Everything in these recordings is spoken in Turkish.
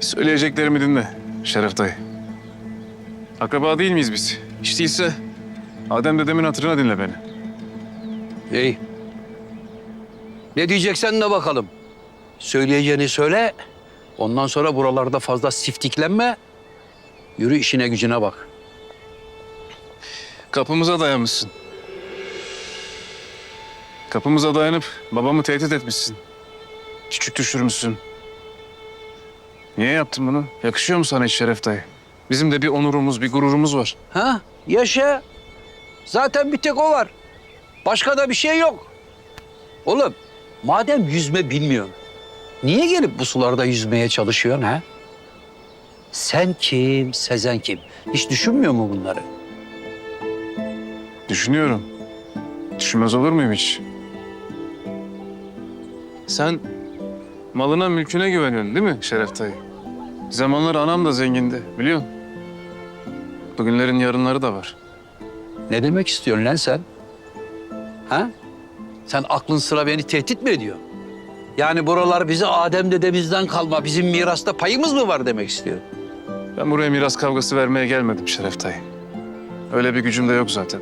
Söyleyeceklerimi dinle Şeref dayı. Akraba değil miyiz biz? Hiç değilse Adem dedemin hatırına dinle beni. İyi. Ne diyeceksen de bakalım. Söyleyeceğini söyle. Ondan sonra buralarda fazla siftiklenme. Yürü işine gücüne bak. Kapımıza dayanmışsın. Kapımıza dayanıp babamı tehdit etmişsin. Küçük düşürmüşsün. Niye yaptın bunu? Yakışıyor mu sana hiç Şeref dayı? Bizim de bir onurumuz, bir gururumuz var. Ha? Yaşa. Zaten bir tek o var. Başka da bir şey yok. Oğlum, madem yüzme bilmiyorsun, niye gelip bu sularda yüzmeye çalışıyorsun ha? Sen kim, Sezen kim? Hiç düşünmüyor mu bunları? Düşünüyorum. Düşünmez olur muyum hiç? Sen malına mülküne güveniyorsun değil mi Şeref dayı? Zamanları anam da zengindi biliyorsun. Bugünlerin yarınları da var. Ne demek istiyorsun lan sen? Ha? Sen aklın sıra beni tehdit mi ediyor? Yani buralar bize Adem dedemizden kalma, bizim mirasta payımız mı var demek istiyor? Ben buraya miras kavgası vermeye gelmedim Şeref dayı. Öyle bir gücüm de yok zaten.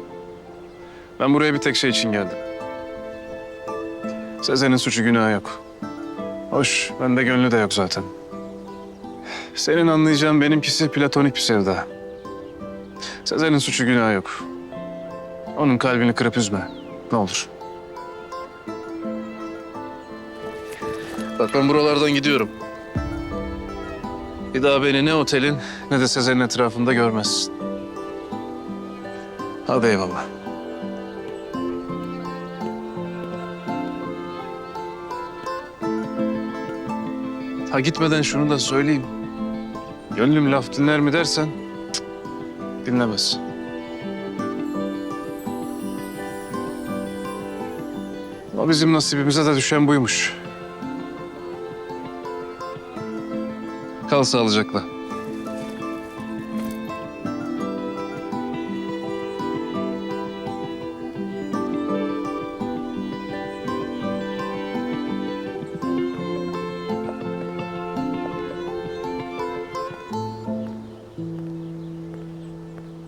Ben buraya bir tek şey için geldim. Sezen'in suçu günahı yok. Hoş, bende gönlü de yok zaten. Senin anlayacağın benimkisi platonik bir sevda. Sezen'in suçu günahı yok. Onun kalbini kırıp üzme. Ne olur. Bak ben buralardan gidiyorum. Bir daha beni ne otelin ne de Sezer'in etrafında görmezsin. Hadi eyvallah. Ha gitmeden şunu da söyleyeyim. Gönlüm laf dinler mi dersen dinlemez. Ama bizim nasibimize de düşen buymuş. Kal sağlıcakla.